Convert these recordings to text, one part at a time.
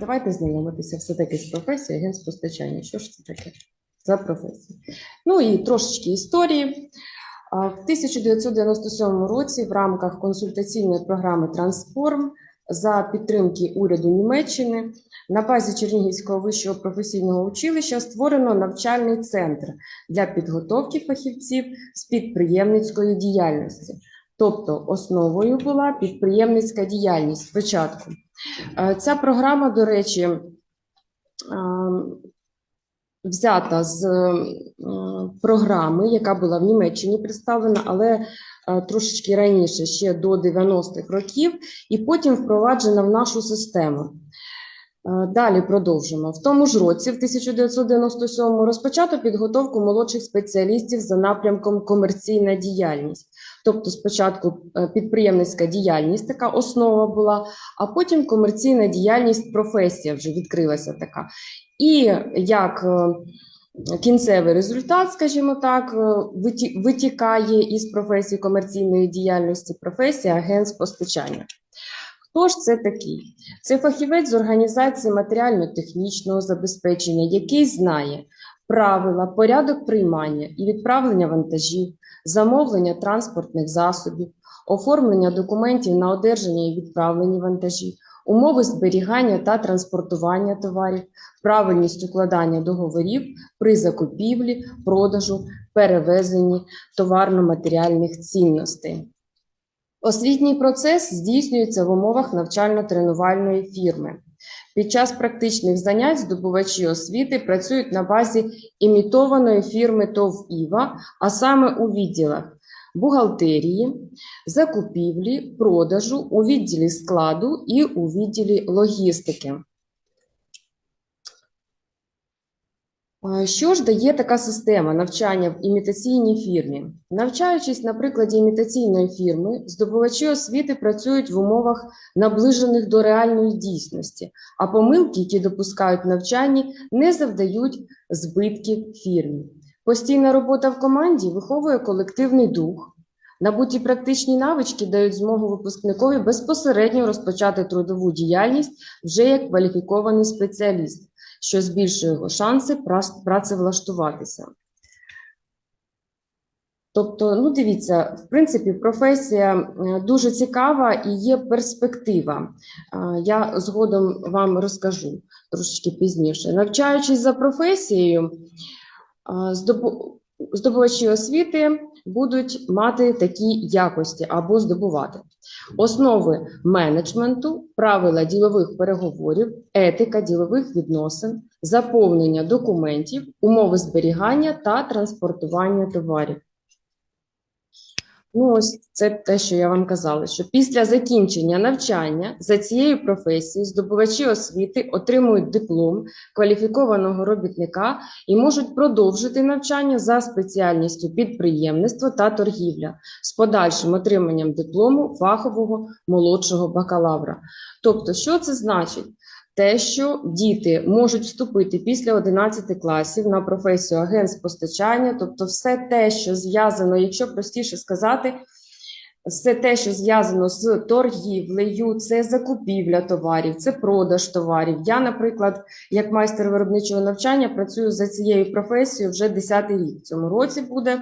Давайте знайомитися все-таки з професією генспостачання. Що ж це таке за професія? Ну і трошечки історії. В 1997 році в рамках консультаційної програми Трансформ за підтримки уряду Німеччини на базі Чернігівського вищого професійного училища створено навчальний центр для підготовки фахівців з підприємницької діяльності. Тобто основою була підприємницька діяльність спочатку. Е, Ця програма, до речі, е, взята з е, програми, яка була в Німеччині представлена, але е, трошечки раніше, ще до 90-х років, і потім впроваджена в нашу систему. Далі продовжимо. В тому ж році, в 1997 розпочато підготовку молодших спеціалістів за напрямком комерційна діяльність. Тобто спочатку е, підприємницька діяльність, така основа була, а потім комерційна діяльність, професія вже відкрилася така. І як е, кінцевий результат, скажімо так, е, витікає із професії комерційної діяльності професія агент з постачання. Хто ж це такий? Це фахівець з організації матеріально-технічного забезпечення, який знає правила, порядок приймання і відправлення вантажів, замовлення транспортних засобів, оформлення документів на одержання і відправлення вантажів, умови зберігання та транспортування товарів, правильність укладання договорів при закупівлі, продажу, перевезенні товарно-матеріальних цінностей. Освітній процес здійснюється в умовах навчально-тренувальної фірми. Під час практичних занять здобувачі освіти працюють на базі імітованої фірми ТОВ «Іва», а саме у відділах бухгалтерії, закупівлі, продажу, у відділі складу і у відділі логістики. Що ж дає така система навчання в імітаційній фірмі? Навчаючись на прикладі імітаційної фірми, здобувачі освіти працюють в умовах, наближених до реальної дійсності, а помилки, які допускають навчанні, не завдають збитків фірмі. Постійна робота в команді виховує колективний дух. Набуті практичні навички дають змогу випускникові безпосередньо розпочати трудову діяльність вже як кваліфікований спеціаліст що збільшує його шанси працевлаштуватися. Тобто, ну дивіться, в принципі, професія е, дуже цікава і є перспектива. Я згодом вам розкажу трошечки пізніше. Навчаючись за професією, здобу- здобувачі освіти будуть мати такі якості або здобувати основи менеджменту, правила ділових переговорів, етика ділових відносин, заповнення документів, умови зберігання та транспортування товарів. Ну, ось це те, що я вам казала, що після закінчення навчання за цією професією здобувачі освіти отримують диплом кваліфікованого робітника і можуть продовжити навчання за спеціальністю підприємництво та торгівля з подальшим отриманням диплому фахового молодшого бакалавра. Тобто, що це значить? Те, що діти можуть вступити після 11 класів на професію агент з постачання, тобто все те, що зв'язано, якщо простіше сказати, все те, що зв'язано з торгівлею, це закупівля товарів, це продаж товарів. Я, наприклад, як майстер виробничого навчання, працюю за цією професією вже 10-й рік. В цьому році буде.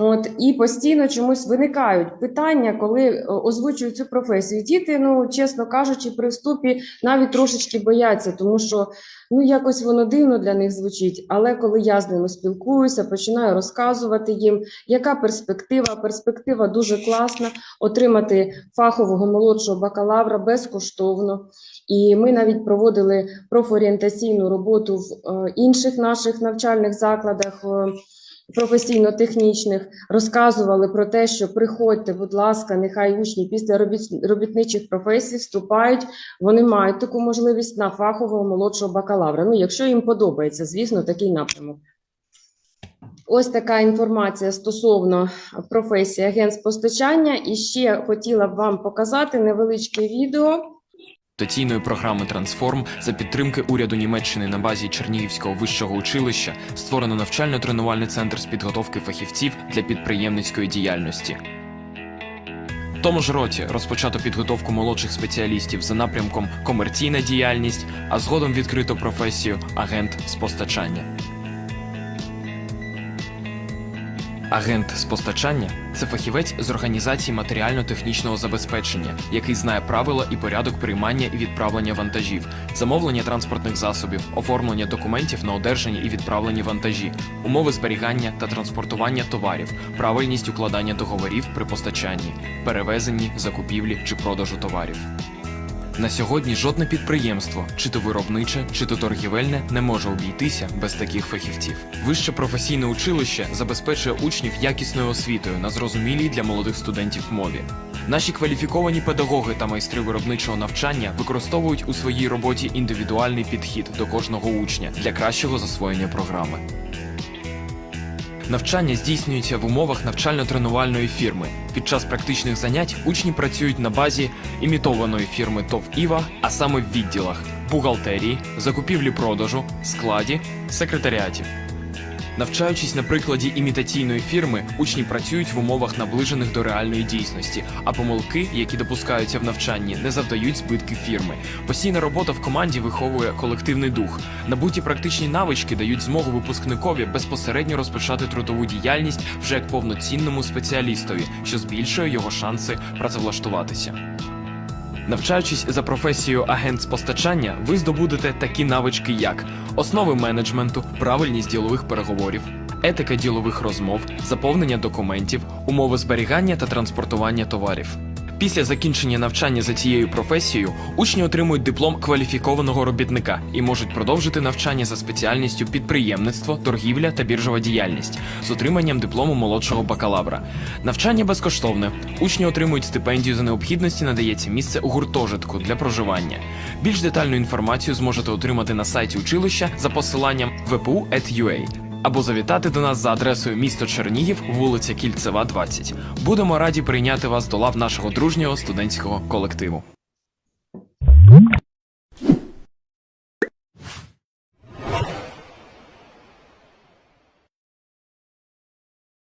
От і постійно чомусь виникають питання, коли е, озвучують цю професію. Діти, ну чесно кажучи, при вступі навіть трошечки бояться, тому що ну якось воно дивно для них звучить. Але коли я з ними спілкуюся, починаю розказувати їм, яка перспектива. Перспектива дуже класна отримати фахового молодшого бакалавра безкоштовно. І ми навіть проводили профорієнтаційну роботу в е, інших наших навчальних закладах. Професійно-технічних розказували про те, що приходьте, будь ласка, нехай учні після робіт- робітничих професій вступають, вони мають таку можливість на фахового молодшого бакалавра. Ну, якщо їм подобається, звісно, такий напрямок. Ось така інформація стосовно професії агент з постачання. І ще хотіла б вам показати невеличке відео. Дотаційної програми Трансформ за підтримки уряду Німеччини на базі Чернігівського вищого училища створено навчально-тренувальний центр з підготовки фахівців для підприємницької діяльності. В тому ж році розпочато підготовку молодших спеціалістів за напрямком комерційна діяльність, а згодом відкрито професію агент з постачання. Агент з постачання це фахівець з організації матеріально-технічного забезпечення, який знає правила і порядок приймання і відправлення вантажів, замовлення транспортних засобів, оформлення документів на одержання і відправлені вантажі, умови зберігання та транспортування товарів, правильність укладання договорів при постачанні, перевезенні, закупівлі чи продажу товарів. На сьогодні жодне підприємство, чи то виробниче, чи то торгівельне, не може обійтися без таких фахівців. Вище професійне училище забезпечує учнів якісною освітою на зрозумілій для молодих студентів мові. Наші кваліфіковані педагоги та майстри виробничого навчання використовують у своїй роботі індивідуальний підхід до кожного учня для кращого засвоєння програми. Навчання здійснюється в умовах навчально-тренувальної фірми. Під час практичних занять учні працюють на базі імітованої фірми ТОВ Іва, а саме в відділах бухгалтерії, закупівлі-продажу, складі, секретаріаті. Навчаючись на прикладі імітаційної фірми, учні працюють в умовах наближених до реальної дійсності, а помилки, які допускаються в навчанні, не завдають збитки фірми. Постійна робота в команді виховує колективний дух. Набуті практичні навички дають змогу випускникові безпосередньо розпочати трудову діяльність вже як повноцінному спеціалістові, що збільшує його шанси працевлаштуватися. Навчаючись за професією агент з постачання, ви здобудете такі навички, як основи менеджменту, правильність ділових переговорів, етика ділових розмов, заповнення документів, умови зберігання та транспортування товарів. Після закінчення навчання за цією професією учні отримують диплом кваліфікованого робітника і можуть продовжити навчання за спеціальністю підприємництво, торгівля та біржова діяльність з отриманням диплому молодшого бакалавра. Навчання безкоштовне. Учні отримують стипендію за необхідності надається місце у гуртожитку для проживання. Більш детальну інформацію зможете отримати на сайті училища за посиланням vpu.ua або завітати до нас за адресою місто Чернігів, вулиця Кільцева, 20. Будемо раді прийняти вас до лав нашого дружнього студентського колективу.